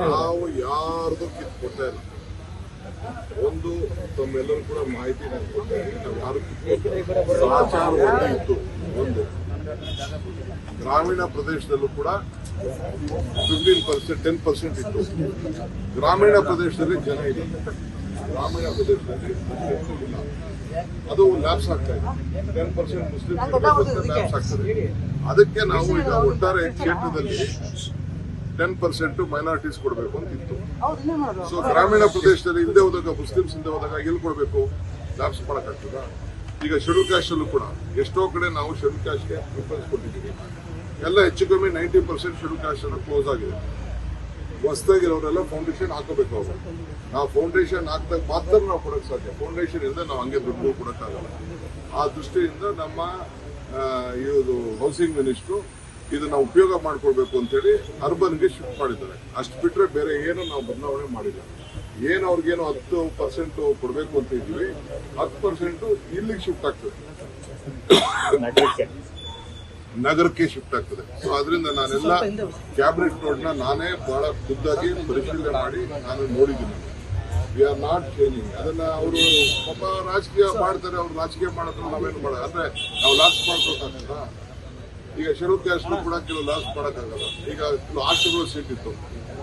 ನಾವು ಯಾರ್ದು ಕಿತ್ ಕೊಡ್ತಾ ಇಲ್ಲ. ಒಂದು ತಮ್ಮೆಲ್ಲರೂ ಕೂಡ ಮಾಹಿತಿ ನಾನು ಕೊಡ್ತಾ ಇದ್ದೀನಿ ನಾವು ಯಾರು ಸಮಾಚಾರ ಒಳ್ಳೆ ಇತ್ತು. ಒಂದು. ಗ್ರಾಮೀಣ ಪ್ರದೇಶದಲ್ಲೂ ಕೂಡ ಫಿಫ್ಟೀನ್ ಪರ್ಸೆಂಟ್ ಟೆನ್ ಪರ್ಸೆಂಟ್ ಇತ್ತು. ಗ್ರಾಮೀಣ ಪ್ರದೇಶದಲ್ಲಿ ಜನ ಇಲ್ಲ. ಗ್ರಾಮೀಣ ಪ್ರದೇಶದಲ್ಲಿ ಇಲ್ಲ ಅದು ಲ್ಯಾಬ್ಸ್ ಆಗ್ತಾ ಇದೆ. ಟೆನ್ ಪರ್ಸೆಂಟ್ ಮುಸ್ಲಿಂ ಲ್ಯಾಬ್ಸ್ ಆಗ್ತದೆ ಅದಕ್ಕೆ ನಾವು ಈಗ ಒಟ್ಟಾರೆ ಕ್ಷೇತ್ರದಲ್ಲಿ ಟೆನ್ ಪರ್ಸೆಂಟ್ ಮೈನಾರಿಟೀಸ್ ಕೊಡಬೇಕು ಅಂತ ಇತ್ತು. ಸೊ ಗ್ರಾಮೀಣ ಪ್ರದೇಶದಲ್ಲಿ ಹಿಂದೆ ಹೋದಾಗ ಮುಸ್ಲಿಮ್ಸ್ ಹಿಂದೆ ಹೋದಾಗ ಎಲ್ಲಿ ಕೊಡಬೇಕು? ಲ್ಯಾಬ್ಸ್ ಮಾಡೋಕ್ಕಾಗ್ತದ? ಈಗ ಶೆಡ್ಯೂಲ್ ಕ್ಯಾಸ್ಟ್ ಅಲ್ಲೂ ಕೂಡ ಎಷ್ಟೋ ಕಡೆ ನಾವು ಶೆಡ್ಯೂಲ್ ಕ್ಯಾಸ್ಟ್ಗೆ ಪ್ರಿಫರೆನ್ಸ್ ಕೊಟ್ಟಿದ್ದೀವಿ. ಎಲ್ಲ ಹೆಚ್ಚು ಕಮ್ಮಿ ನೈಂಟಿ ಪರ್ಸೆಂಟ್ ಶೆಡ್ಯೂಲ್ ಕ್ಯಾಸ್ಟ್ ಅನ್ನು ಕ್ಲೋಸ್ ಆಗಿದೆ. ಹೊಸದಾಗಿರೋರೆಲ್ಲ ಫೌಂಡೇಶನ್ ಹಾಕೋಬೇಕು ಅವರು. ನಾವು ಫೌಂಡೇಶನ್ ಹಾಕಿದಾಗ ಮಾತ್ರ ನಾವು ಕೊಡೋಕೆ ಸಾಧ್ಯ. ಫೌಂಡೇಶನ್ ಇಲ್ಲದೆ ನಾವು ಹಂಗೆ ದುಡ್ಡು ಕೊಡೋಕ್ಕಾಗಲ್ಲ. ಆ ದೃಷ್ಟಿಯಿಂದ ನಮ್ಮ ಇದು ಹೌಸಿಂಗ್ ಮಿನಿಸ್ಟ್ರು ಇದನ್ನ ಉಪಯೋಗ ಮಾಡ್ಕೊಳ್ಬೇಕು ಅಂತೇಳಿ ಅರ್ಬನ್ಗೆ ಶಿಫ್ಟ್ ಮಾಡಿದ್ದಾರೆ. ಅಷ್ಟು ಬಿಟ್ರೆ ಬೇರೆ ಏನು ನಾವು ಬದಲಾವಣೆ ಮಾಡಿಲ್ಲ. ಏನು ಅವ್ರಿಗೇನು ಹತ್ತು ಪರ್ಸೆಂಟ್ ಕೊಡಬೇಕು ಅಂತ ಇದ್ವಿ ಹತ್ತು ಪರ್ಸೆಂಟ್ ಇಲ್ಲಿಗೆ ಶಿಫ್ಟ್ ಆಗ್ತದೆ. ನಗರಕ್ಕೆ. ಶಿಫ್ಟ್ ಆಗ್ತದೆ. ಸೊ ಅದರಿಂದ ನಾನೆಲ್ಲ ಕ್ಯಾಬಿನೆಟ್ ನೋಡ್ನ ನಾನೇ ಬಹಳ ಖುದ್ದಾಗಿ ಪರಿಶೀಲನೆ ಮಾಡಿ ನಾನು ನೋಡಿದ್ದೀನಿ. ವಿ ಆರ್ ನಾಟ್ ಚೇಂಜಿಂಗ್ ಅದನ್ನ ಅವರು ಪಾಪ ರಾಜಕೀಯ ಮಾಡ್ತಾರೆ ಅವ್ರು ರಾಜಕೀಯ ಮಾಡೋದ್ರೆ ನಾವೇನು ಮಾಡೋದು ಅಂದ್ರೆ ನಾವು ಲಾಸ್ ಮಾಡ್ಕೊಳ್ಕಾಗ್ತದ ಈಗ ಶೆಡ್ಯೂಲ್ ಕ್ಯಾಸ್ಟ್ ಕೂಡ ಕೆಲವು ಲಾಸ್ ಮಾಡೋಕ್ಕಾಗಲ್ಲ. ಈಗ ಹಾಸ್ಟೆಲ್ಗಳು ಸೀಟ್ ಇತ್ತು.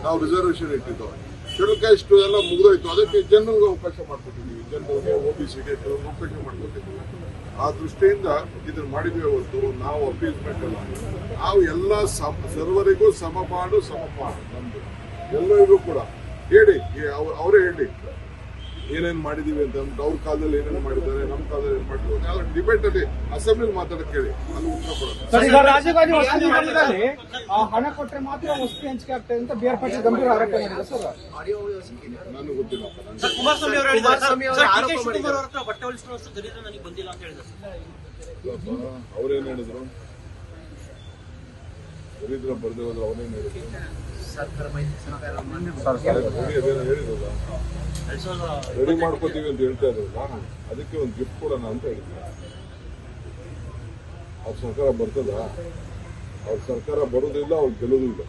ನಾವು ರಿಸರ್ವೇಶನ್ ಇಟ್ಟಿದ್ದು. ಶೆಡ್ಯೂಲ್ ಕ್ಯಾಸ್ಟ್ ಎಲ್ಲ ಮುಗಿದೋಯ್ತು. ಅದಕ್ಕೆ ಜನರಿಗೆ ಅವಕಾಶ ಮಾಡ್ಕೊಟ್ಟಿದ್ದೀವಿ. ಜನರಿಗೆ ಒ ಬಿ ಸಿಗೆ ಕೆಲವೊಂದು ಅವಕಾಶ ಮಾಡ್ಕೊಟ್ಟಿದ್ದೀವಿ. ಆ ದೃಷ್ಟಿಯಿಂದ ಇದನ್ನು ಮಾಡಿದ್ವಿ ಹೊರತು ನಾವು ಅಪೀಸ್ಮೆಂಟ್ ಅಲ್ಲ ನಾವು ಎಲ್ಲ ಸರ್ವರಿಗೂ ಸಮಪಾಡು ಸಮಪಾಡು ನಮ್ದು. ಎಲ್ಲರಿಗೂ ಕೂಡ. ಹೇಳಿ ಅವರೇ ಹೇಳಿ. ಏನೇನ್ ಮಾಡಿದೀವಿ ಅಂತ ಅಂದ್ಬಿಟ್ಟು ಅವ್ರ ಕಾಲದಲ್ಲಿ ಏನೇನು ಮಾಡಿದ್ದಾರೆ ನಮ್ಮ ಕಾಲದಲ್ಲಿ ಏನ್ ಮಾಡಿದ್ರು ಎಲ್ಲ ಡಿಬೇಟ್ ಅಲ್ಲಿ ಅಸೆಂಬ್ಲಿ ಮಾತಾಡಕ್ಕೆ ಹೇಳಿ ಅಲ್ಲಿ ಉತ್ತರ ಕೊಡೋದು. ಸರ್ ಈಗ ರಾಜೀವ್ ಗಾಂಧಿ ವಸತಿ ನಿಗಮದಲ್ಲಿ ಆ, ಹಣ ಕೊಟ್ಟರೆ ಮಾತ್ರ ವಸತಿ ಹಂಚಿಕೆ ಆಗ್ತದೆ ಅಂತ ಬಿ ಆರ್ ಪಾಟೀಲ್ ಗಂಭೀರ ಆರೋಪ ಮಾಡಿದ್ದಾರೆ ಸರ್. ನನಗೆ ಗೊತ್ತಿಲ್ಲ. ಅವ್ರೇನ್ ಹೇಳಿದ್ರು? ದರಿದ್ರ ಬರ್ದೇ ಹೋದ್ರೆ ಅವ್ರೇನ್ ಹೇಳಿದ್ರು? ರೆಡಿ ಮಾಡ್ಕೋತೀವಿ ಅಂತ ಹೇಳ್ತಾ ಇದ್ರಲ್ಲ ಅದಕ್ಕೆ ಒಂದು ಗಿಫ್ಟ್ ಕೊಡೋಣ ಅಂತ ಹೇಳಿದ್ರು ಅವ್ರ ಸರ್ಕಾರ ಬರ್ತದ? ಅವ್ರ ಸರ್ಕಾರ ಬರೋದಿಲ್ಲ ಅವ್ರು ಗೆಲ್ಲೋದು ಇಲ್ಲ